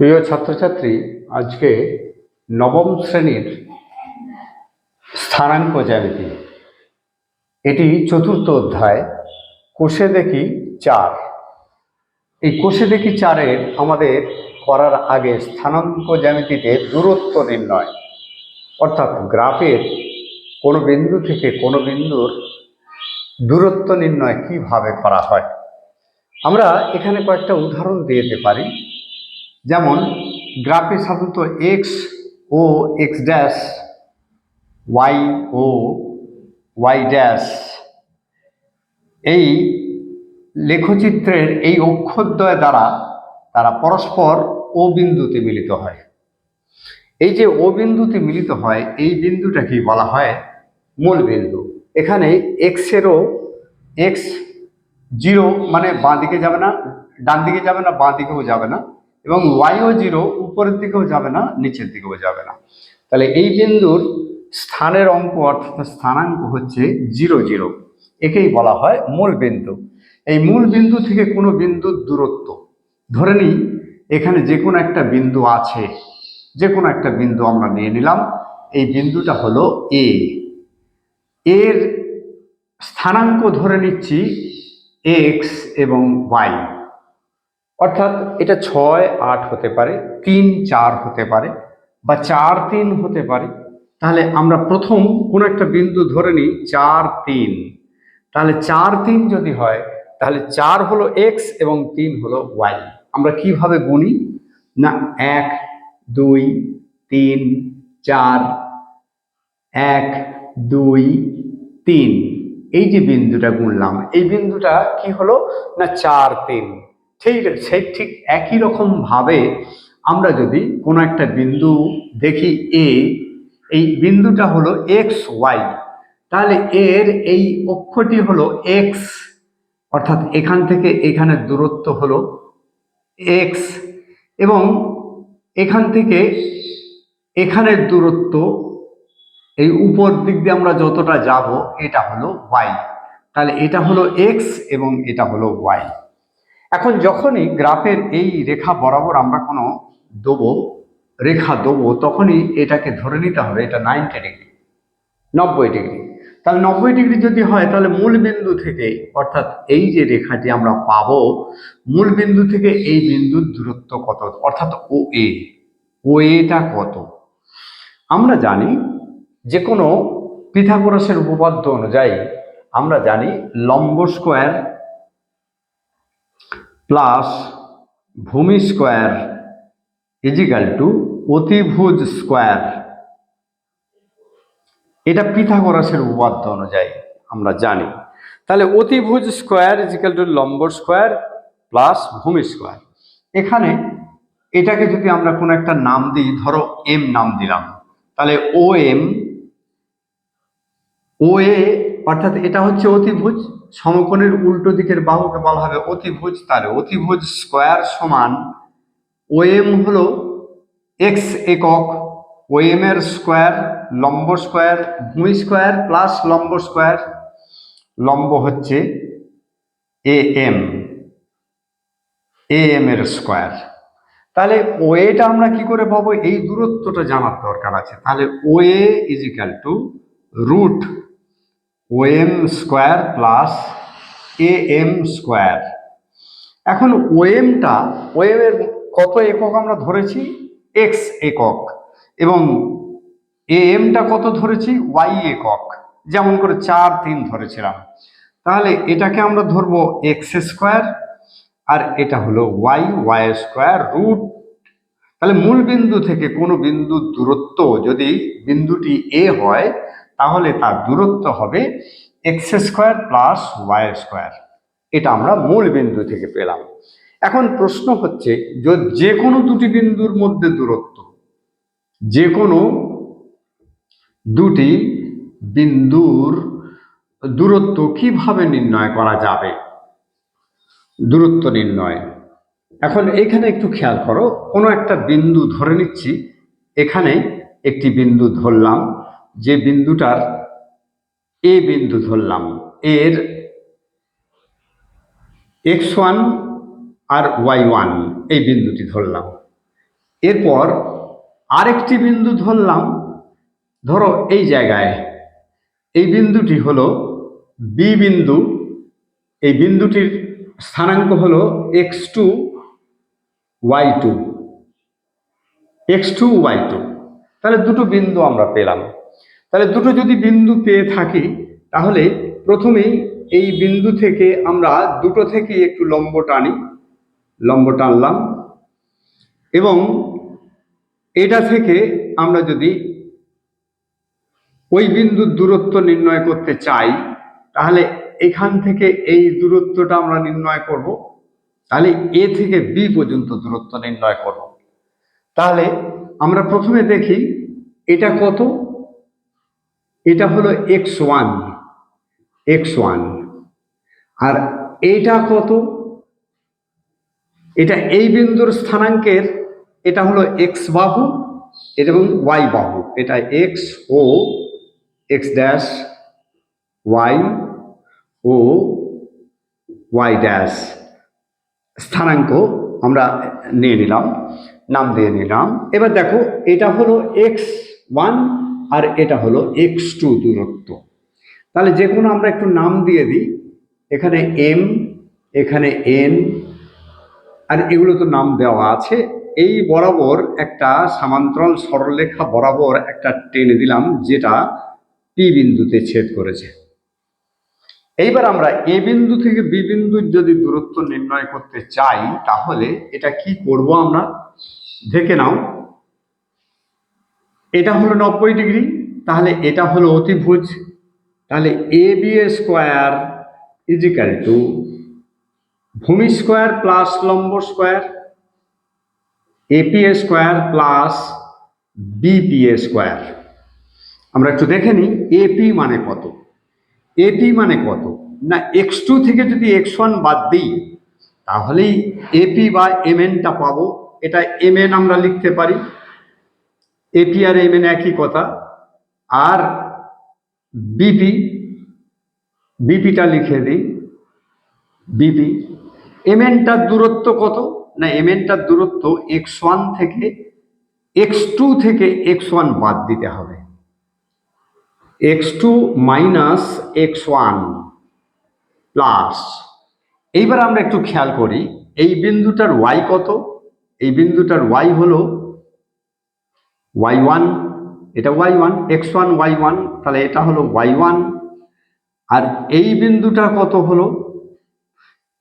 প্রিয় ছাত্রছাত্রী, আজকে নবম শ্রেণির স্থানাঙ্ক জ্যামিতি। এটি চতুর্থ অধ্যায়, কোষে দেখি চার। এই কোষে দেখি চারের আমাদের করার আগে স্থানাঙ্ক জ্যামিতিতে দূরত্ব নির্ণয়, অর্থাৎ গ্রাফের কোনো বিন্দু থেকে কোনো বিন্দুর দূরত্ব নির্ণয় কীভাবে করা হয়। আমরা এখানে কয়েকটা উদাহরণ দিতে পারি। যেমন গ্রাফে সাধারণত X O X dash Y O Y dash এই লেখচিত্রের এই অক্ষরদ্বয় দ্বারা তারা পরস্পর ও বিন্দুতে মিলিত হয়। এই যে ও বিন্দুতে মিলিত হয়, এই বিন্দুটাকেই বলা হয় মূল বিন্দু। এখানে এক্সেরও এক্স জিরো মানে বাঁ দিকে যাবে না, ডান দিকে যাবে না, বাঁ দিকেও যাবে না। এবং ওয়াইও জিরো উপরের দিকেও যাবে না, নিচের দিকেও যাবে না। তাহলে এই বিন্দুর স্থানের অঙ্ক অর্থাৎ স্থানাঙ্ক হচ্ছে জিরো জিরো একেই বলা হয় মূল বিন্দু। এই মূল বিন্দু থেকে কোনো বিন্দুর দূরত্ব, ধরে নিই এখানে যে কোনো একটা বিন্দু আছে, যে কোনো একটা বিন্দু আমরা নিয়ে নিলাম, এই বিন্দুটা হলো এ এর স্থানাঙ্ক ধরে নিচ্ছি এক্স এবং ওয়াই অর্থাৎ এটা ছয় আট হতে পারে, তিন চার হতে পারে বা চার তিন হতে পারে। তাহলে আমরা প্রথম কোনো একটা বিন্দু ধরে নিই, চার তিন। তাহলে চার তিন যদি হয়, তাহলে চার হলো এক্স এবং তিন হলো ওয়াই। আমরা কীভাবে গুনি? না, এক, দুই, তিন, চার, এক, দুই, তিন। এই যে বিন্দুটা গুনলাম, এই বিন্দুটা কি হলো? না, চার তিন। ঠিক সেই ঠিক একই রকম ভাবে আমরা যদি কোনো একটা বিন্দু দেখি এ এই বিন্দুটা হলো এক্স ওয়াই তাহলে এর এই অক্ষটি হলো এক্স অর্থাৎ এখান থেকে এখানের দূরত্ব হলো এক্স এবং এখান থেকে এখানের দূরত্ব, এই উপর দিক দিয়ে আমরা যতটা যাব, এটা হলো ওয়াই তাহলে এটা হলো এক্স এবং এটা হলো ওয়াই এখন যখনই গ্রাফের এই রেখা বরাবর আমরা কোনো দেবো, রেখা দেবো, তখনই এটাকে ধরে নিতে হবে, এটা নাইনটি ডিগ্রি নব্বই ডিগ্রি তাহলে নব্বই ডিগ্রি যদি হয়, তাহলে মূল বিন্দু থেকে, অর্থাৎ এই যে রেখাটি আমরা পাবো, মূল বিন্দু থেকে এই বিন্দুর দূরত্ব কত? অর্থাৎ ও এ ও এটা কত? আমরা জানি যে কোনো পিথাগোরাসের উপপাদ্য অনুযায়ী, আমরা জানি লম্ব স্কোয়ার প্লাস ভূমি স্কোয়ার ইজিক্যাল টু অতিভুজ স্কোয়ার এটা পিথাগোরাসের উপপাদ্য অনুযায়ী আমরা জানি। তাহলে অতিভুজ স্কোয়ার ইজিক্যাল টু লম্ব স্কোয়ার প্লাস ভূমি স্কোয়ার এখানে এটাকে যদি আমরা কোনো একটা নাম দিই, ধরো এম নাম দিলাম। তাহলে ও এম ও এ অর্থাৎ এটা হচ্ছে অতিভুজ, সমকোণের উল্টো দিকের বাহুকে বলা হবে অতিভুজ তাহলে অতিভুজ স্কোয়ার সমান ও এম হলো এক্স একক ও এম এর স্কোয়ার লম্ব স্কোয়ার ভূমি স্কোয়ার প্লাস লম্ব স্কোয়ার লম্ব হচ্ছে এ এম এ এম এর স্কোয়ার তাহলে ও এটা আমরা কি করে পাবো? এই দূরত্বটা জানার দরকার আছে। তাহলে O A equal to root O M square plus A M square. এখন ও এমটা ও এর কত একক আমরা ধরেছি? এক্স একক। এবং এ এমটা কত ধরেছি? ওয়াই একক। যেমন করে চার, তিন ধরেছিলাম। তাহলে এটাকে আমরা ধরবো এক্স স্কোয়ার আর এটা হলো ওয়াই ওয়াই স্কোয়ার রুট। তাহলে মূল বিন্দু থেকে কোনো বিন্দুর দূরত্ব যদি বিন্দুটি এ হয় তাহলে তার দূরত্ব হবে X square plus Y square এটা আমরা মূল বিন্দু থেকে পেলাম। এখন প্রশ্ন হচ্ছে, যে কোনো দুটি বিন্দুর মধ্যে দূরত্ব, যে কোনো দুটি বিন্দুর দূরত্ব কীভাবে নির্ণয় করা যাবে? দূরত্ব নির্ণয়। এখন এখানে একটু খেয়াল করো, কোনো একটা বিন্দু ধরে নিচ্ছি, এখানে একটি বিন্দু ধরলাম যে বিন্দুটার এ বিন্দু ধরলাম, এর এক্স ওয়ান আর ওয়াই ওয়ান এই বিন্দুটি ধরলাম। এরপর আরেকটি বিন্দু ধরলাম, ধরো এই জায়গায়। এই বিন্দুটি হলো বি বিন্দু, এই বিন্দুটির স্থানাঙ্ক হলো X two Y two, X two Y two. তাহলে দুটো বিন্দু আমরা পেলাম। তাহলে দুটো যদি বিন্দু পেয়ে থাকি, তাহলে প্রথমেই এই বিন্দু থেকে আমরা দুটো থেকে একটু লম্ব টানি, লম্ব টানলাম এবং এটা থেকে আমরা যদি ওই বিন্দুর দূরত্ব নির্ণয় করতে চাই, তাহলে এখান থেকে এই দূরত্বটা আমরা নির্ণয় করব। তাহলে এ থেকে বি পর্যন্ত দূরত্ব নির্ণয় করব। তাহলে আমরা প্রথমে দেখি এটা কত? এটা হলো এক্স ওয়ান এক্স ওয়ান। আর এইটা কত? এটা এই বিন্দুর স্থানাঙ্কের, এটা হলো এক্স বাহু এবং ওয়াই বাহু। এটা X O, X dash, Y O, Y dash. স্থানাঙ্ক আমরা নিয়ে নিলাম, নাম দিয়ে নিলাম। এবার দেখো, এটা হলো এক্স ওয়ান আর এটা হলো এক্স টু দূরত্ব। তাহলে যে কোনো আমরা একটু নাম দিয়ে দিই। এখানে এম এখানে এন আর এগুলো তো নাম দেওয়া আছে। এই বরাবর একটা সামান্তরাল সরলরেখা বরাবর একটা টেনে দিলাম, যেটা পি বিন্দুতে ছেদ করেছে। এইবার আমরা এ বিন্দু থেকে বি বিন্দুর যদি দূরত্ব নির্ণয় করতে চাই, তাহলে এটা কি করব আমরা? দেখে নাও। এটা হলো নব্বই ডিগ্রি, তাহলে এটা হলো অতিভুজ। তাহলে A B square equal to ভূমি স্কোয়ার প্লাস লম্ব square AP square plus BP square. আমরা একটু দেখে নিই এপি মানে কত? এপি মানে কত? না, এক্স টু থেকে যদি এক্স ওয়ান বাদ দিই, তাহলেই এপি বা এমএনটা পাবো। এটা এমএন আমরা লিখতে পারি। এপি আর এমএন একই কথা, আর বিপি বিপিটা লিখে দিই বিপি এমএনটার দূরত্ব কত? না এমএনটার দূরত্ব এক্স ওয়ান থেকে এক্স টু থেকে এক্স ওয়ান বাদ দিতে হবে। X two minus X one plus এইবার আমরা একটু খেয়াল করি, এই বিন্দুটার ওয়াই কত? এই বিন্দুটার ওয়াই হলো ওয়াই ওয়ান এটা Y one X one Y one তাহলে এটা হলো ওয়াই ওয়ান আর এই বিন্দুটা কত হলো?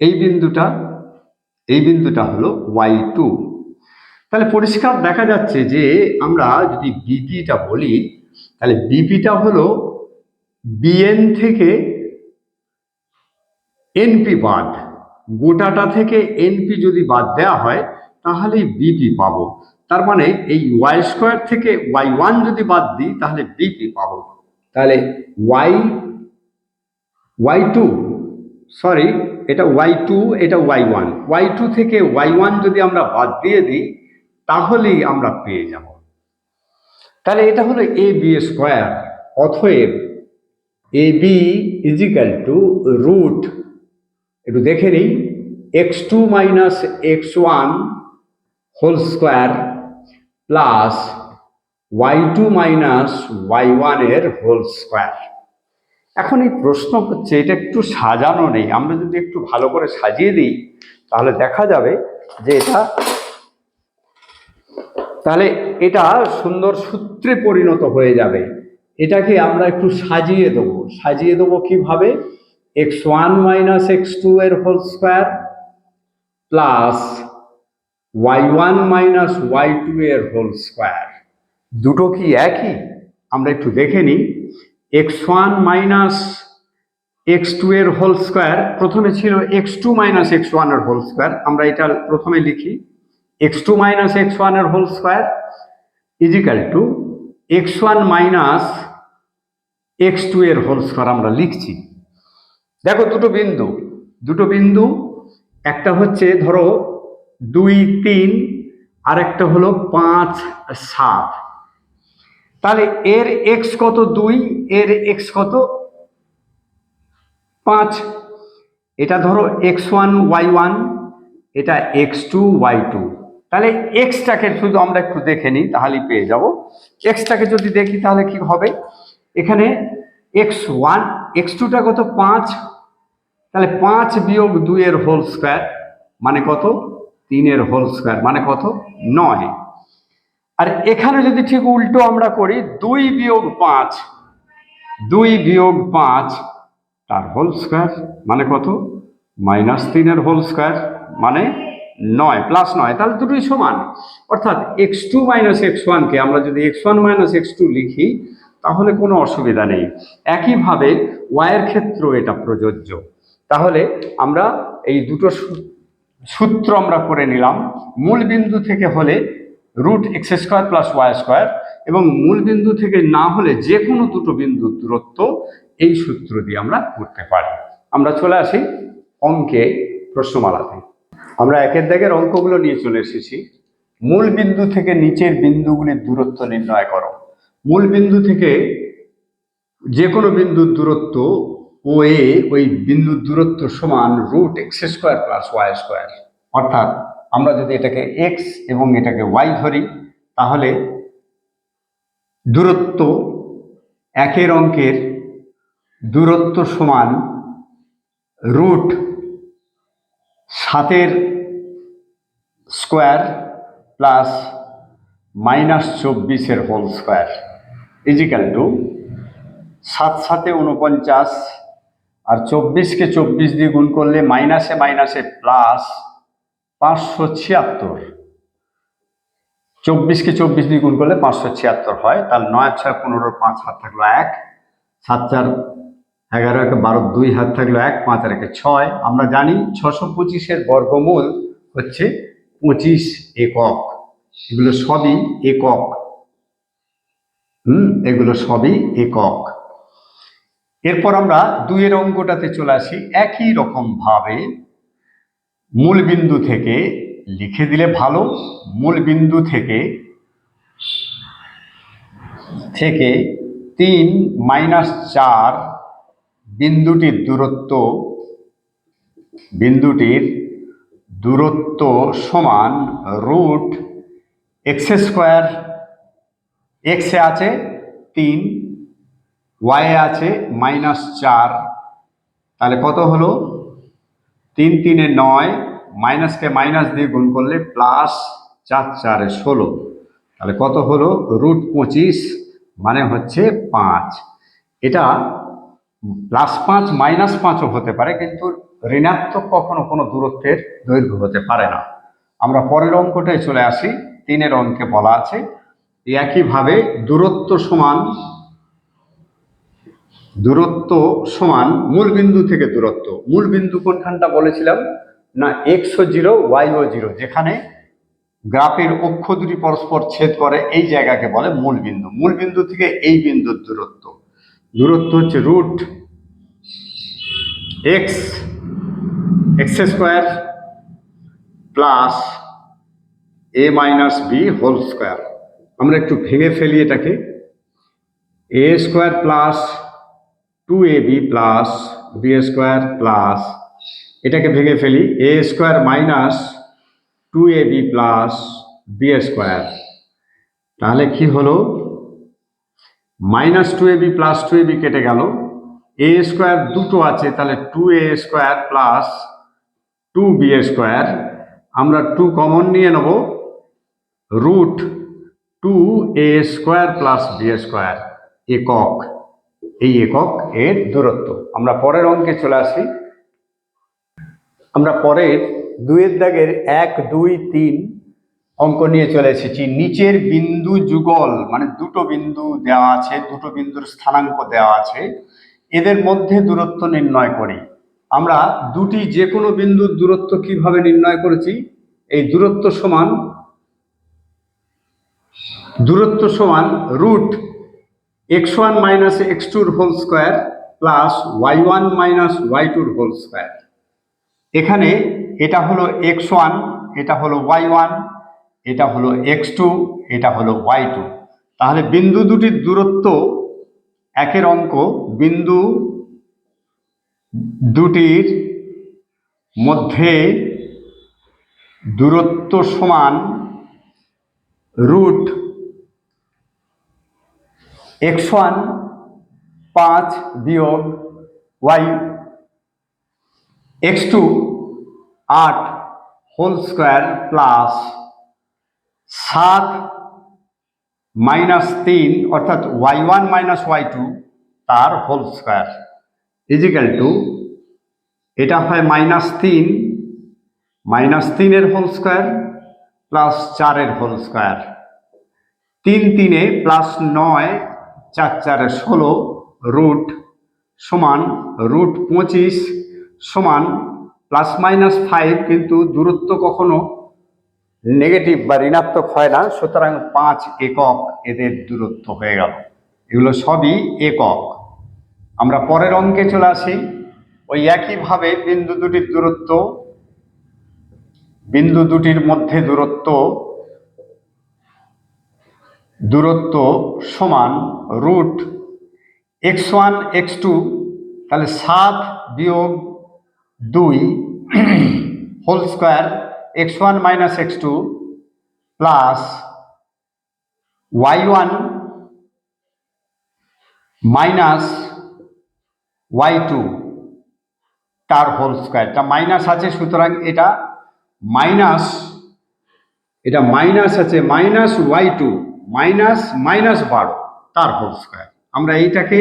এই বিন্দুটা এই বিন্দুটা হলো ওয়াই টু তাহলে পরিষ্কার দেখা যাচ্ছে যে আমরা যদি বিপিটা বলি, তাহলে বিপিটা হলো বিএন থেকে এনপি বাদ। গোটাটা থেকে এনপি যদি বাদ দেওয়া হয়, তাহলেই বিপি পাবো। তার মানে এই ওয়াই স্কোয়ার থেকে ওয়াই ওয়ান যদি বাদ দিই, তাহলে বিপি পাবো। তাহলে ওয়াই ওয়াই টু সরি এটা ওয়াই টু এটা ওয়াই ওয়ান ওয়াই টু থেকে ওয়াই ওয়ান যদি আমরা বাদ দিয়ে দিই, তাহলেই আমরা পেয়ে যাব। তাহলে এটা হলো A B square অথয়েব A B equal to root একটু দেখে নিই X two minus X one whole square plus Y two minus Y ওয়ানের হোল স্কোয়ার এখন এই প্রশ্ন হচ্ছে, এটা একটু সাজানো নেই। আমরা যদি একটু ভালো করে সাজিয়ে দিই, তাহলে দেখা যাবে যে এটা, তাহলে এটা সুন্দর সূত্রে পরিণত হয়ে যাবে। এটাকে আমরা একটু সাজিয়ে দেবো। সাজিয়ে দেবো কীভাবে? X one minus X two এর whole square plus Y one minus Y two এর হোল স্কোয়ার দুটো কি একই? আমরা একটু দেখে নিই। X one minus X two এর হোল স্কোয়ার প্রথমে ছিল এক্স টু মাইনাস এক্স ওয়ানের হোল স্কোয়ার আমরা এটা প্রথমে লিখি। এক্স টু মাইনাস এক্স ওয়ানের whole square equal to X one minus X two এর হোল স্কোয়ার আমরা লিখছি। দেখো দুটো বিন্দু দুটো বিন্দু, একটা হচ্ছে ধরো দুই, তিন আর একটা হলো পাঁচ, সাত। তাহলে এর এক্স কত দুই? এর এক্স কত পাঁচ। এটা ধরো এক্স ওয়ান ওয়াই ওয়ান এটা এক্স টু ওয়াই টু তাহলে এক্সটাকে শুধু আমরা একটু দেখে নিই, তাহলেই পেয়ে যাব। এক্সটাকে যদি দেখি, তাহলে কি হবে? এখানে এক্স ওয়ান এক্স টুটা কত পাঁচ? তাহলে পাঁচ বিয়োগ দুইয়ের হোল স্কোয়ার মানে কত? তিনের হোল স্কোয়ার মানে কত? নয়। আর এখানে যদি ঠিক উল্টো আমরা করি, দুই বিয়োগ পাঁচ, দুই বিয়োগ পাঁচ, তার হোল স্কোয়ার মানে কত? মাইনাস তিনের হোল স্কোয়ার মানে নয়, প্লাস নয়, তাহলে দুটোই সমান। অর্থাৎ এক্স টু মাইনাস এক্স ওয়ানকে আমরা যদি x one minus x two লিখি, তাহলে কোনো অসুবিধা নেই। একইভাবে ওয়াইয়ের ক্ষেত্রেও এটা প্রযোজ্য। তাহলে আমরা এই দুটো সূত্র আমরা করে নিলাম, মূল বিন্দু থেকে হলে root x square plus y square এবং মূল বিন্দু থেকে না হলে যে কোনো দুটো বিন্দুর দূরত্ব এই সূত্র দিয়ে আমরা করতে পারি। আমরা চলে আসি অঙ্কে প্রশ্নমালাতে। আমরা একের দাগের অঙ্কগুলো নিয়ে চলে এসেছি। মূল বিন্দু থেকে নিচের বিন্দুগুলির দূরত্ব নির্ণয় করো। মূল বিন্দু থেকে যে কোনো বিন্দুর দূরত্ব ও এ ওই বিন্দুর দূরত্ব সমান root x square plus y square. অর্থাৎ আমরা যদি এটাকে এক্স এবং এটাকে ওয়াই ধরি, তাহলে দূরত্ব একের অঙ্কের দূরত্ব সমান রুট সাতের স্কোয়ার প্লাস মাইনাস চব্বিশের হোল স্কোয়ার। ইজিক্যাল টু সাত সাতে উনপঞ্চাশ আর চব্বিশকে চব্বিশ দিয়ে গুণ করলে মাইনাসে মাইনাসে প্লাস পাঁচশো ছিয়াত্তর। চব্বিশকে চব্বিশ দিয়ে গুণ করলে পাঁচশো ছিয়াত্তর হয় তাহলে নয় ছয় পনেরো পাঁচ হাত থাকল এক, সাত চার এগারো একে বারো দুই হাত থাকল এক, পাঁচ আর একে ছয়। আমরা জানি ছশো পঁচিশের বর্গমূল হচ্ছে পঁচিশ একক। এগুলো সবই একক। হুম, এগুলো সবই একক। এরপর আমরা দুইয়ের অঙ্কটাতে চলে আসি। একই রকম ভাবে মূল বিন্দু থেকে লিখে দিলে ভালো, মূল বিন্দু থেকে থেকে তিন মাইনাস চার বিন্দুটির দূরত্ব বিন্দুটির দূরত্ব সমান রুট এক্স স্কোয়ার, এক্সে আছে তিন ওয়াই আছে মাইনাস চার। তাহলে কত হলো? তিন তিনে নয় মাইনাসকে মাইনাস দিয়ে গুণ করলে প্লাস চার চারে ষোলো। তাহলে কত হলো? রুট পঁচিশ মানে হচ্ছে পাঁচ। এটা প্লাস পাঁচ মাইনাস পাঁচও হতে পারে, কিন্তু ঋণাত্মক কখনো কোনো দূরত্বের দৈর্ঘ্য হতে পারে না। আমরা পরের অঙ্কটায় চলে আসি। তিনের অঙ্কে বলা আছে, একইভাবে দূরত্ব সমান দূরত্ব সমান মূল বিন্দু থেকে দূরত্ব। মূল বিন্দু কোনখানটা বলেছিলাম? না এক্স ও জিরো ওয়াই ও জিরো যেখানে গ্রাফের অক্ষ দুটি পরস্পর ছেদ করে, এই জায়গাকে বলে মূল বিন্দু মূল বিন্দু থেকে এই বিন্দুর দূরত্ব। দূরত্ব হচ্ছে root x x square plus a minus b whole square আমরা একটু ভেঙে ফেলি এটাকে। A square plus two a b plus b square plus এটাকে ভেঙে ফেলি a square minus two a b plus b square তাহলে কি হলো? Minus two a b plus two a b কেটে গেল। এ স্কোয়ার দুটো আছে, তাহলে two a square plus two b square আমরা টু কমন নিয়ে নেব root two a square plus b square একক। এই একক এর দূরত্ব। আমরা পরের অঙ্কে চলে আসি। আমরা পরের দুইয়ের দাগের এক, দুই, তিন অঙ্ক নিয়ে চলে এসেছি। নিচের বিন্দু যুগল মানে দুটো বিন্দু দেওয়া আছে, দুটো বিন্দুর স্থানাঙ্ক দেওয়া আছে, এদের মধ্যে দূরত্ব নির্ণয় করি। আমরা দুটি যে কোনো বিন্দুর দূরত্ব কীভাবে নির্ণয় করেছি? এই দূরত্ব সমান দূরত্ব সমান root x one minus x টুর whole square plus y one minus y টুর হোল স্কোয়ার এখানে এটা হলো এক্স ওয়ান এটা হলো ওয়াই ওয়ান এটা হলো এক্স টু এটা হলো ওয়াই টু তাহলে বিন্দু দুটির দূরত্ব একের অঙ্ক, বিন্দু দুটির মধ্যে দূরত্ব সমান রুট এক্স ওয়ান পাঁচ বিয়োগ ওয়াই, এক্স টু আট হোল স্কোয়ার প্লাস সাত মাইনাস তিন, অর্থাৎ y one minus y two, তার হোল স্কোয়ার। ইজিক্যাল টু, এটা হয় মাইনাস তিন, মাইনাস তিনের হোল স্কোয়ার প্লাস চারের হোল স্কোয়ার। তিন তিনে প্লাস নয় চার চারে ষোলো রুট সমান রুট পঁচিশ সমান প্লাস মাইনাস ফাইভ কিন্তু দূরত্ব কখনো নেগেটিভ বা ঋণাত্মক হয় না, সুতরাং পাঁচ একক এদের দূরত্ব হয়ে গেল। এগুলো সবই একক। আমরা পরের অঙ্কে চলে আসি। ওই একইভাবে বিন্দু দুটির দূরত্ব, বিন্দু দুটির মধ্যে দূরত্ব দূরত্ব সমান root x one x two তাহলে সাত বিয়োগ দুই whole square x one minus x two plus y one minus y two তার হোল স্কোয়ার এটা মাইনাস আছে, সুতরাং এটা মাইনাস এটা মাইনাস আছে minus y two minus minus বারো, তার হোল স্কোয়ার আমরা এইটাকে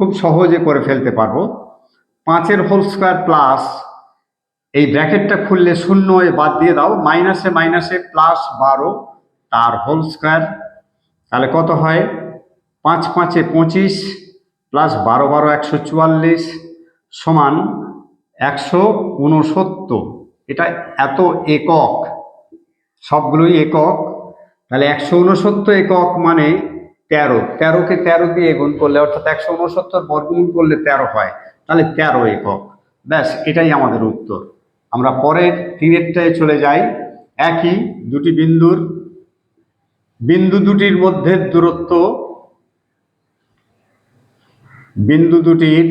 খুব সহজে করে ফেলতে পারব। পাঁচের হোল স্কোয়ার প্লাস এই ব্র্যাকেটটা খুললে শূন্য বাদ দিয়ে দাও। মাইনাসে মাইনাসে প্লাস বারো, তার হোল স্কোয়ার তাহলে কত হয়? পাঁচ পাঁচে পঁচিশ প্লাস বারো বারো একশো চুয়াল্লিশ, সমান একশো উনসত্তর। এটা এত একক, সবগুলোই একক। তাহলে একশো উনসত্তর একক মানে তেরো। তেরোকে তেরো দিয়ে গুণ করলে, অর্থাৎ একশো উনসত্তর বর্গমূল করলে তেরো হয়, তাহলে তেরো একক। ব্যাস, এটাই আমাদের উত্তর। আমরা পরের তিনেরটায় চলে যাই। একই, দুটি বিন্দুর। বিন্দু দুটির মধ্যে দূরত্ব। বিন্দু দুটির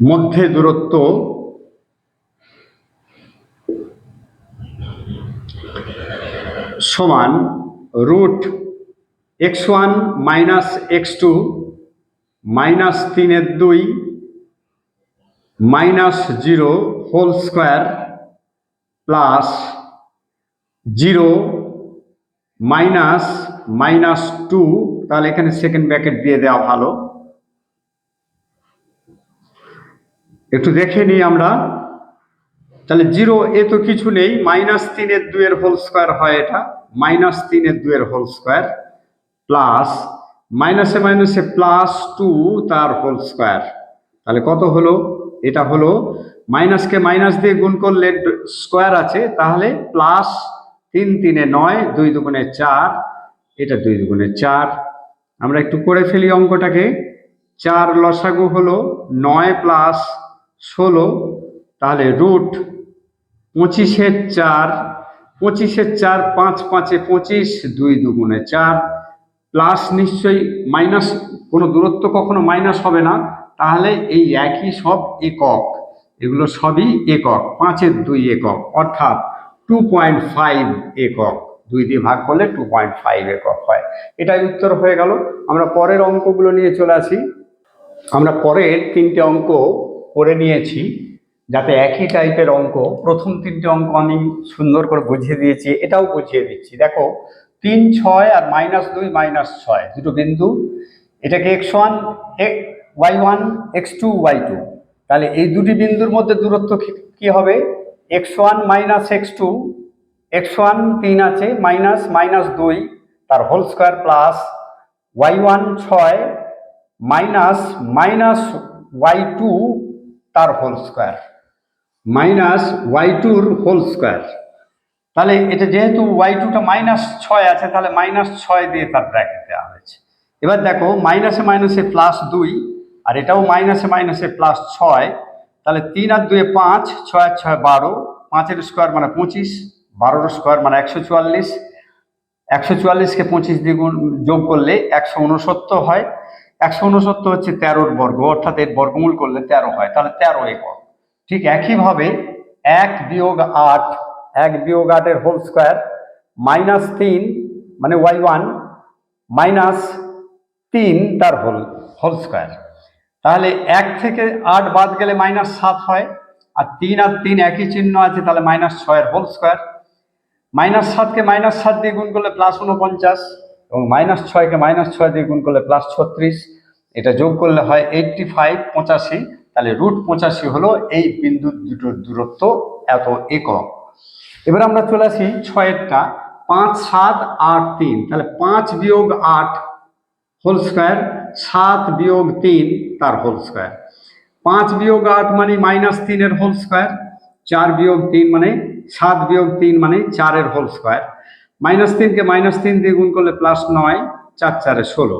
মধ্যে দূরত্ব। সমান root x one minus x two minus তিনের দুই minus zero whole square plus zero minus minus two তাহলে এখানে সেকেন্ড ব্র্যাকেট দিয়ে দেওয়া ভালো। একটু দেখে নিই আমরা। তাহলে জিরো এ তো কিছু নেই মাইনাস তিনের দুয়ের হোল স্কোয়ার হয় এটা। মাইনাস তিনের দুয়ের হোল স্কোয়ার প্লাস মাইনাসে মাইনাসে প্লাস টু তার হোল স্কোয়ার তাহলে কত হলো? এটা হলো মাইনাসকে মাইনাস দিয়ে গুণ করলে স্কোয়ার আছে, তাহলে প্লাস তিন তিনে নয়, দুই দুগুণে চার, এটা দুই দুগুণে চার। আমরা একটু করে ফেলি অঙ্কটাকে। চার লসাগু হলো নয় প্লাস ষোলো, তাহলে রুট পঁচিশের চার পঁচিশের চার, পাঁচ, পাঁচে পঁচিশ, দুই দুগুণে চার। প্লাস নিশ্চয়ই মাইনাস কোনো দূরত্ব কখনো মাইনাস হবে না। তাহলে এই একই সব একক। এগুলো সবই একক, পাঁচের দুই একক, অর্থাৎ টু পয়েন্ট ফাইভ একক। দুই দিয়ে ভাগ করলে টু পয়েন্ট ফাইভ একক হয়। এটাই উত্তর হয়ে গেল। আমরা পরের অঙ্কগুলো নিয়ে চলে আসি। আমরা পরের তিনটে অঙ্ক করে নিয়েছি। যাতে একই টাইপের অঙ্ক, প্রথম তিনটে অঙ্ক আমি সুন্দর করে বুঝিয়ে দিয়েছি, এটাও বুঝিয়ে দিচ্ছি। দেখো, তিন, ছয় আর মাইনাস দুই মাইনাস ছয়, দুটো বিন্দু। এটাকে x one y one x two y two তাহলে এই দুটি বিন্দুর মধ্যে দূরত্ব কি- হবে? X one minus x two x one তিন আছে মাইনাস মাইনাস দুই, তার whole square plus y one ছয় মাইনাস মাইনাস ওয়াই টু তার হোল স্কোয়ার মাইনাস ওয়াই টুর হোল স্কোয়ার। তাহলে এটা যেহেতু ওয়াই টুটা মাইনাস ছয় আছে, তাহলে মাইনাস ছয় দিয়ে তার ব্র্যাকেট দেওয়া হয়েছে। এবার দেখো, মাইনাসে মাইনাসে প্লাস দুই, আর এটাও মাইনাসে মাইনাসে প্লাস ছয়, তাহলে তিন আর দুয়ে পাঁচ, ছয় আর ছয় বারো, পাঁচের স্কোয়ার মানে পঁচিশ, বারোর স্কোয়ার মানে একশো চুয়াল্লিশ। একশো চুয়াল্লিশকে পঁচিশ দ্বিগুণ যোগ করলে একশো উনসত্তর হয়। একশো উনসত্তর হচ্ছে তেরোর বর্গ, অর্থাৎ এর বর্গমূল করলে তেরো হয়, তাহলে তেরো একক। ঠিক একইভাবে এক বিয়োগ আট, এক বিয়োগ আটের হোল স্কোয়ার মাইনাস তিন মানে ওয়াই ওয়ান মাইনাস তিন তার হোল হোল স্কোয়ার তাহলে এক থেকে আট বাদ গেলে মাইনাস সাত হয়, আর তিন আর তিন একই চিহ্ন আছে, তাহলে মাইনাস ছয়ের হোল স্কোয়ার মাইনাস সাতকে মাইনাস সাত দিয়ে গুণ করলে প্লাস উনপঞ্চাশ এবং মাইনাস ছয়কে মাইনাস ছয় দিয়ে গুণ করলে প্লাস ছত্রিশ। এটা যোগ করলে হয় এইটটি ফাইভ পঁচাশি। তাহলে রুট পঁচাশি হলো এই বিন্দু দুটোর দূরত্ব এত একক। এবার আমরা চলে আসি ছয়েরটা। পাঁচ, সাত, আট, তিন। তাহলে পাঁচ বিয়োগ আট হোল স্কোয়ার সাত বিয়োগ তিন তার হোল স্কোয়ার পাঁচ বিয়োগ আট মানে মাইনাস তিনের হোল স্কোয়ার চার বিয়োগ তিন মানে সাত বিয়োগ তিন মানে চারের হোল স্কোয়ার মাইনাস তিনকে মাইনাস তিন দিয়ে গুণ করলে প্লাস নয়, চার, চারে ষোলো।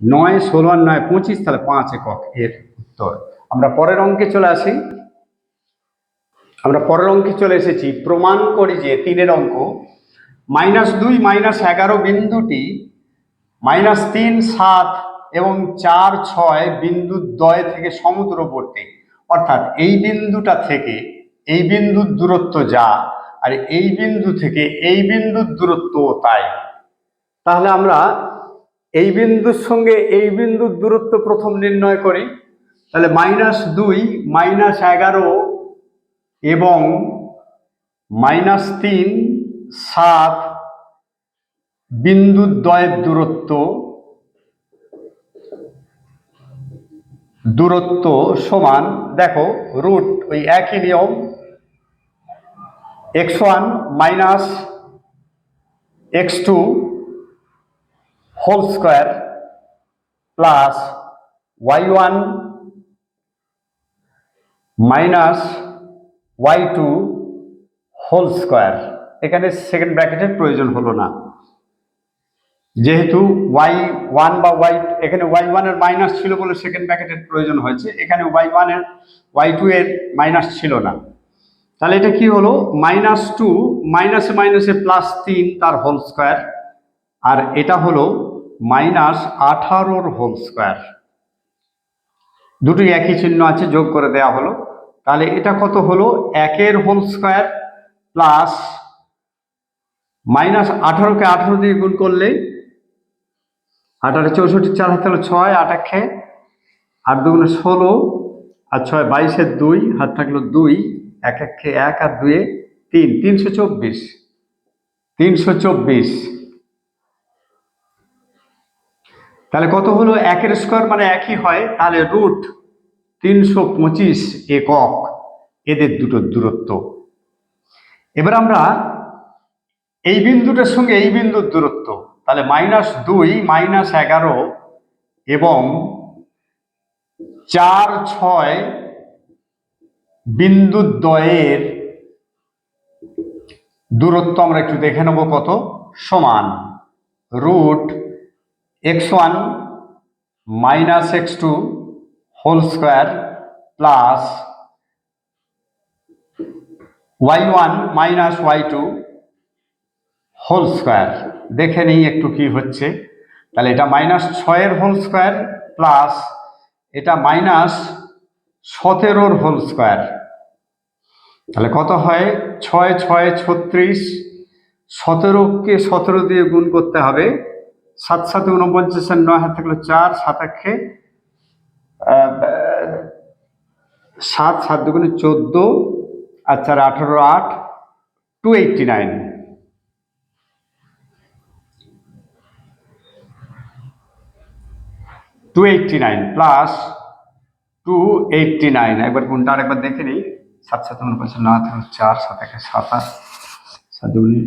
নয়, ষোলো আর নয়, পঁচিশ, তাহলে পাঁচ একক এর উত্তর। আমরা পরের অঙ্কে চলে আসি। আমরা পরের অঙ্কে চলে এসেছি। প্রমাণ করি যে তিনের অঙ্ক, মাইনাস দুই, মাইনাস এগারো বিন্দুটি, মাইনাস তিন, সাত এবং চার, ছয় বিন্দু দ্বয় থেকে সমুদ্রবর্তী অর্থাৎ এই বিন্দুটা থেকে এই বিন্দুর দূরত্ব যা, আর এই বিন্দু থেকে এই বিন্দুর দূরত্ব তাই। তাহলে আমরা এই বিন্দুর সঙ্গে এই বিন্দুর দূরত্ব প্রথম নির্ণয় করি। তাহলে মাইনাস দুই মাইনাস এগারো এবং মাইনাস তিন, সাত বিন্দুদ্বয়ের দূরত্ব দূরত্ব সমান, দেখো রুট ওই একই নিয়ম x one minus x two whole square plus y one minus y two whole square এখানে সেকেন্ড ব্র্যাকেটের প্রয়োজন হলো না। যেহেতু ওয়াই ওয়ান বা ওয়াই এখানে ওয়াই ওয়ানের মাইনাস ছিল বলে সেকেন্ড ব্র্যাকেটের প্রয়োজন হয়েছে, এখানে ওয়াই ওয়ানের ওয়াই টু এর মাইনাস ছিল না। তাহলে এটা কি হলো? মাইনাস টু মাইনাসে মাইনাসে প্লাস তিন, তার হোল স্কোয়ার আর এটা হলো মাইনাস আঠারোর হোল স্কোয়ার দুটোই একই চিহ্ন আছে, যোগ করে দেয়া হলো। তাহলে এটা কত হলো? একের হোল স্কোয়ার প্লাস মাইনাস আঠারোকে আঠারো দিয়ে গুণ করলে আঠারো চৌষট্টি, চার হাতে হলো ছয়, আট একে আট দুগুণে ষোলো, আর ছয় বাইশের দুই, হাত থাকল দুই, এক একে এক, আর দুয়ে তিন, তিনশো চব্বিশ তিনশো চব্বিশ। তাহলে কত হলো? একের স্কোয়ার মানে একই হয়, তাহলে রুট তিনশো পঁচিশ একক, এদের দুটোর দূরত্ব। এবার আমরা এই বিন্দুটার সঙ্গে এই বিন্দুর দূরত্ব, তাহলে মাইনাস দুই মাইনাস এগারো এবং চার ছয় বিন্দু বিন্দুদ্বয়ের দূরত্ব আমরা একটু দেখে নেব কত? সমান root x one minus x two whole square plus y one minus y two whole square দেখে নিই একটু কি হচ্ছে। তাহলে এটা মাইনাস ছয়ের হোল স্কোয়ার প্লাস এটা মাইনাস সতেরোর হোল স্কোয়ার তাহলে কত হয়? ছয় ছয়, ছত্রিশ সতেরোকে সতেরো দিয়ে গুণ করতে হবে। সাত সাথে উনপঞ্চাশের নয়, হাত থাকল চার, সাত, একে সাত সাত দুগুণে চোদ্দ, আর চার, আঠারো, আট two eighty nine two eighty nine plus two eighty nine একবার কোনটা আরেকবার দেখে নিই। সাত সাত উনপঞ্চাশ নয় থাকল চার, সাত, একে সাতাশ সাত দুগুণে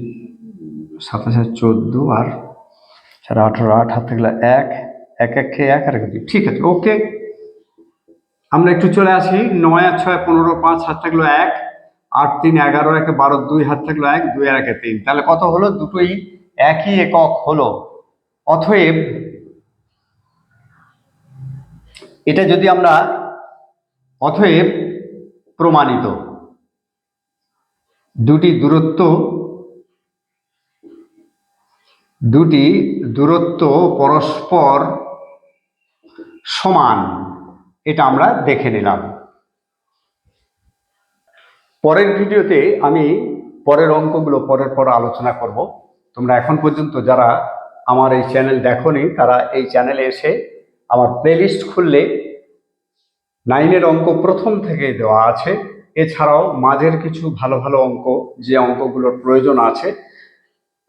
সাতাশ চোদ্দ, আর চার, আঠারো, আট, হাত থাকলে এক। এক এক খেয়ে এক আর ঠিক আছে ওকে আমরা একটু চলে আসি নয় আর ছয় পনেরো পাঁচ হাত থাকল এক, আট তিন এগারো একে বারো দুই হাত থাকল এক, দুই আর একে তিন। তাহলে কত হলো? দুটোই একই একক হলো। অথব এটা যদি আমরা অথব প্রমাণিত, দুটি দূরত্ব দুটি দূরত্ব পরস্পর সমান এটা আমরা দেখে নিলাম। পরের ভিডিওতে আমি পরের অঙ্কগুলো পরের পর আলোচনা করব। তোমরা এখন পর্যন্ত যারা আমার এই চ্যানেল দেখোনি, তারা এই চ্যানেলে এসে আমার প্লেলিস্ট খুললে নাইনের অঙ্ক প্রথম থেকে দেওয়া আছে। এছাড়াও মাঝের কিছু ভালো ভালো অঙ্ক, যে অঙ্কগুলোর প্রয়োজন আছে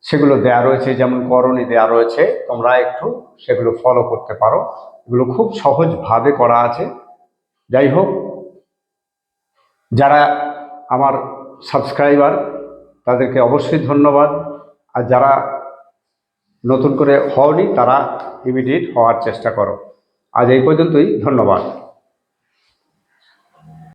সেগুলো দেয়া রয়েছে, যেমন করণী দেওয়া রয়েছে, তোমরা একটু সেগুলো ফলো করতে পারো। এগুলো খুব সহজভাবে করা আছে। যাই হোক, যারা আমার সাবস্ক্রাইবার তাদেরকে অবশ্যই ধন্যবাদ। আর যারা নতুন করে হওনি, তারা ইমিডিয়েট হওয়ার চেষ্টা করো। আজ এই পর্যন্তই, ধন্যবাদ।